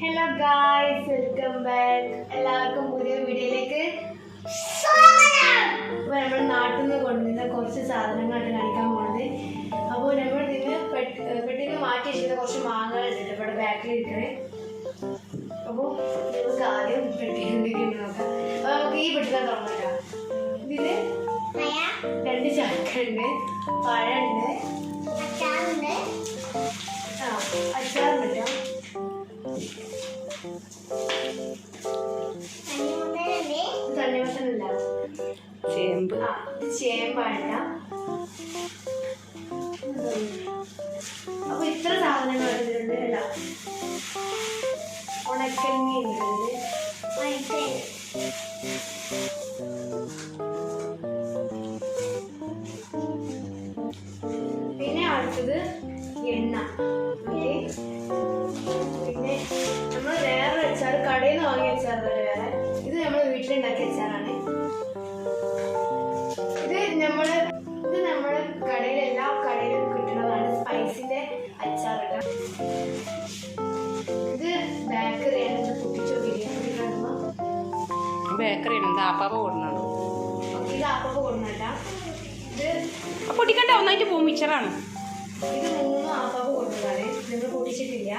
Hello guys welcome back എല്ലാവർക്കും പുതിയ വീഡിയോയിലേക്ക് അപ്പോൾ നമ്മൾ നാട്ടിൽ നിന്ന് കൊണ്ടുവന്ന കുറച്ച് സാധനങ്ങളാണ് കാണിക്കാൻ പോണത്. അപ്പോൾ നമ്മൾ ഇതിന് പെട്ടിന്ന് മാറ്റി വെച്ചിരുന്ന കുറച്ച് മാങ്ങകളുണ്ട് ഇവിടെ ബാക്കിൽ ഇരിക്കണേ അപ്പോൾ നമുക്ക് ആദ്യം എന്തൊക്കെയുണ്ട് നോക്കാം. അപ്പോൾ നമുക്ക് ഈ പെട്ടിക്കാൻ തുടങ്ങാം ഇതിൽ രണ്ട് ചക്ക ഉണ്ട് പഴമുണ്ട് ആ അച്ചാറുണ്ട് കേട്ടോ. തണ്ണിമത്തനല്ല ചേമ്പ്. ചേമ്പാണ്. അപ്പൊ ഇത്ര സാധനങ്ങൾ ഇതിലുണ്ട് അല്ല ഉണക്കങ്ങി ഉണ്ട് പിന്നെ അടുത്തത് എണ്ണ. ഇത് നമ്മൾ വീട്ടിലുണ്ടാക്കിയ അച്ചാറാണ് ഇത് നമ്മൾ ഇത് നമ്മുടെ കടയിൽ എല്ലാ കടയിലും കിട്ടുന്നതാണ് സ്പൈസിന്റെ അച്ചാർ ഇത് ബേക്കറിയാണ് ഇത് പൊട്ടിച്ചോ ബിരിയാണി കാണുമ്പോ. ബേക്കറി ഉണ്ട്. ആപ്പാപ്പ കൊടുക്കണം ഇത് ആപ്പാപ്പ കൊടുക്കണ്ട ഇത് പൊട്ടിക്കണ്ട ഒന്നായിട്ട് പോകും മിച്ചറാണ്. ഇത് മൂന്നും ആപ്പാപ്പ് കൊടുക്കുന്നതാണ് നിങ്ങൾ പൊട്ടിച്ചിട്ടില്ല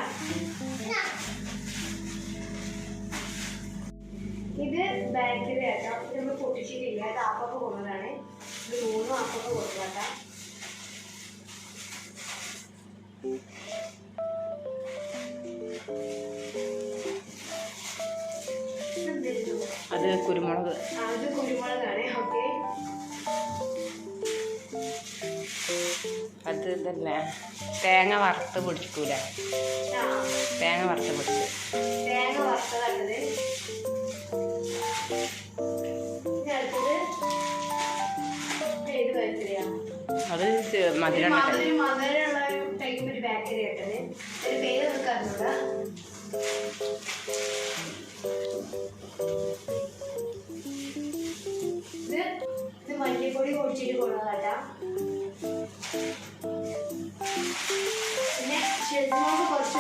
ബേക്കറി ഇത് നമ്മൾ പൊട്ടിച്ചിട്ടില്ല. ഇത് ആപ്പൊക്കെ കൊടുക്കുന്നതാണ് ഇത് മൂന്നും ആപ്പൊക്കെ കൊടുക്കാട്ടോ? അത് കുരുമുളക്. അത് കുരുമുളകാണ്. ഓക്കെ. അത് ഇതല്ലേ തേങ്ങ വറുത്ത് പിടിക്കൂല തേങ്ങ വറുത്ത് പിടിച്ച്. തേങ്ങ വറുത്തതാണത്. അത് മല്ലിപ്പൊടി കുറച്ച്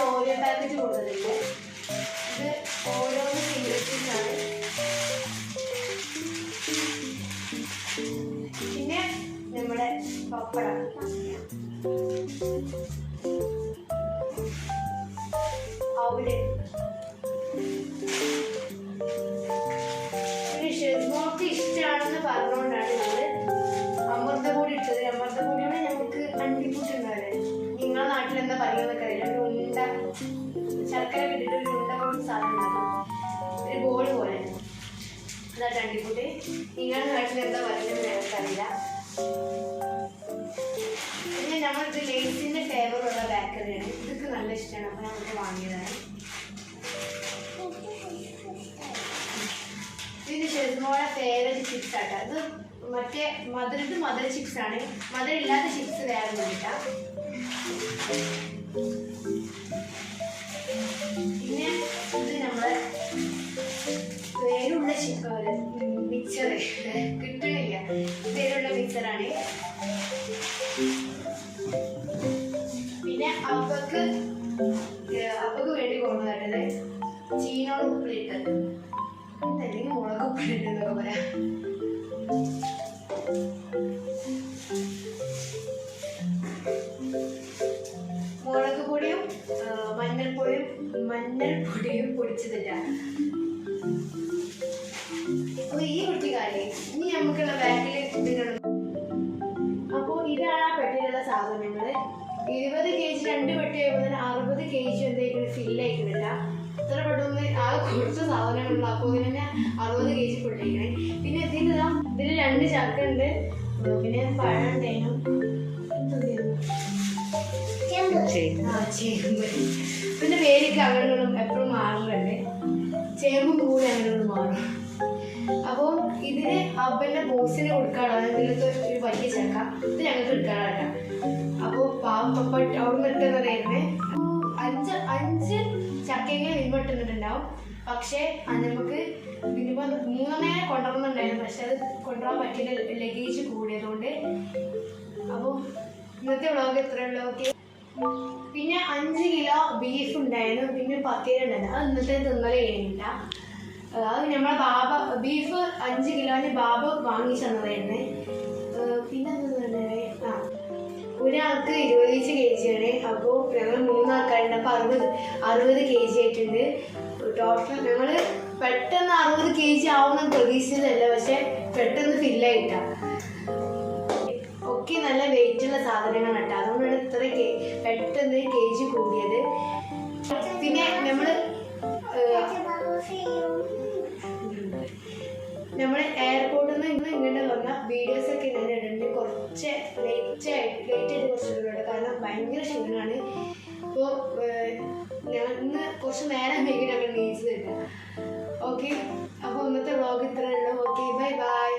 ഓരോ പാക്കറ്റ് കൊടുത്തിട്ടുണ്ട്. ഇത് ഓരോന്ന് ഫിംഗർ ആണ് പിന്നെ ഷെസ്മോക്ക് ഇഷ്ടമാണെന്ന് പറഞ്ഞുകൊണ്ടാണ് ഞങ്ങൾ അമൃതപൊടി ഇട്ടത്. അമൃതപൊടിയാണ് ഞങ്ങൾക്ക് അണ്ടിപ്പുട്ട് ഉണ്ടായത് നിങ്ങളെ നാട്ടിൽ എന്താ പറയുന്നതൊക്കെ അറിയാം ഉണ്ട. ശർക്കര വിട്ടിട്ട് ഒരു ഉണ്ട പോലെ സാധനം ഒരു ബോൾ പോലെ. അതാ അണ്ടിപ്പുട്ട്. നിങ്ങളുടെ നാട്ടിൽ എന്താ പറയുന്നത് ഞങ്ങൾക്കറിയില്ല. ഫ്ലേവറുള്ള ഇതൊക്കെ നല്ല ഇഷ്ടമാണ് അപ്പോൾ നമുക്ക് വാങ്ങിയതാണ്. പിന്നെ ഷെസ്മോളെ ഫേവറേറ്റ് ചിപ്സ് ആട്ടോ. അത് മറ്റേ മധുര ഇത് മധുര ചിപ്സ് ആണ്. മധുര ഇല്ലാത്ത ചിപ്സ് വേറെ വേണ്ടിട്ടാ പിന്നെ അപ്പക്ക് അപ്പക്ക് വേണ്ടി കൊണ്ടുവരുന്നത് ചീനോട് ഉപ്പിലിട്ട്. അല്ലെങ്കിൽ മുളക് ഉപ്പിലിട്ട് എന്നൊക്കെ പറയാം. മുളക് പൊടിയും മഞ്ഞൾപ്പൊടിയും മഞ്ഞൾപ്പൊടിയും പൊടിച്ചതില്ല. അപ്പൊ ഈ കുട്ടിക്കാലേ ഇനി നമുക്കുള്ള ബാക്കിൽ ഇതിനുള്ള ഇരുപത് കെ ജി രണ്ട് പെട്ടി ആയപ്പോൾ അറുപത് കെ ജി എന്തായിട്ടുണ്ട് ഫില്ല് ആയിക്കുന്നില്ല ഇത്ര പെട്ടെന്ന് ആ കുറച്ച് സാധനങ്ങളുള്ള അപ്പോൾ ഇതിന് അറുപത് കെ ജി പൊട്ടിക്കണേ പിന്നെ ഇതിൽ ഇതാ ഇതിൽ രണ്ട് ചക്ക ഉണ്ട്. പിന്നെ പഴം ഉണ്ടായിരുന്നു പിന്നെ പേരൊക്കെ അങ്ങനെയൊന്നും എപ്പോഴും മാറുന്നുണ്ട് ചേമ്പും കൂടി അങ്ങനെയൊന്നും മാറും. അപ്പോൾ ഇതിന് അവന്റെ ബോസിന് കൊടുക്കാനാണ് ഇതിലത്തെ ഒരു വലിയ ചക്ക. ഇത് ഞങ്ങൾക്ക് എടുക്കാനാണ് അപ്പോൾ പാവപ്പെട്ട അവിടെ നിന്ന് പറയുന്നത്. അഞ്ച് അഞ്ച് ചക്കയെങ്കിലും മിനിമം പക്ഷേ അത് നമുക്ക് മിനിമം മൂന്നേ കൊണ്ടുവരുന്നുണ്ടായിരുന്നു പക്ഷെ അത് കൊണ്ടുപോകാൻ പറ്റില്ല. ലഗേജ് കൂടിയതുകൊണ്ട്. അപ്പോൾ ഇന്നത്തെ വ്ളോഗ് എത്ര ഓക്കെ. പിന്നെ അഞ്ച് കിലോ ബീഫ് ഉണ്ടായിരുന്നു. പിന്നെ പത്തിരി അത് ഇന്നത്തെ തിന്നലേ കഴിഞ്ഞില്ല. അത് നമ്മളെ ബാബ ബീഫ് അഞ്ച് കിലോന് ബാബ വാങ്ങി തന്നതായിരുന്നേ. പിന്നെ ആ ഒരാൾക്ക് ഇരുപത്തിയഞ്ച് കെ ആണ് അപ്പോൾ ഞങ്ങൾ മൂന്നാൾക്കാരുണ്ട്. അപ്പോൾ അറുപത് അറുപത് കെ ജി ആയിട്ടുണ്ട് ടോട്ടൽ ഞങ്ങൾ പെട്ടെന്ന് അറുപത് കെ ജി ആവുമെന്ന് പ്രതീക്ഷിച്ചതല്ല. പക്ഷെ പെട്ടെന്ന് ഫില്ലായിട്ടാ. ഒക്കെ നല്ല വെയിറ്റ് ഉള്ള സാധനങ്ങളാണ് കേട്ടോ. അതുകൊണ്ടാണ് ഇത്ര പെട്ടെന്ന് കെ ജി കൂടിയത്. പിന്നെ നമ്മൾ നമ്മൾ എയർപോർട്ടിൽ നിന്ന് ഇന്ന് ഇങ്ങോട്ട് വന്ന വീഡിയോസ് ഒക്കെ ഞാൻ ഇടുന്നുണ്ട് കുറച്ച് ലേറ്റ് ആയിട്ട് ലേറ്റ് ആയിട്ട് കുറച്ച് വീഡിയോ കാരണം ഭയങ്കര ക്ഷീണമാണ് അപ്പോൾ ഞാൻ ഇന്ന് കുറച്ച് നേരം വേഗം ഞങ്ങൾ നീച്ചിട്ടുണ്ട് ഓക്കെ അപ്പോൾ ഇന്നത്തെ വ്ളോഗ് ഇത്രയേ ഉള്ളൂ. Okay bye bye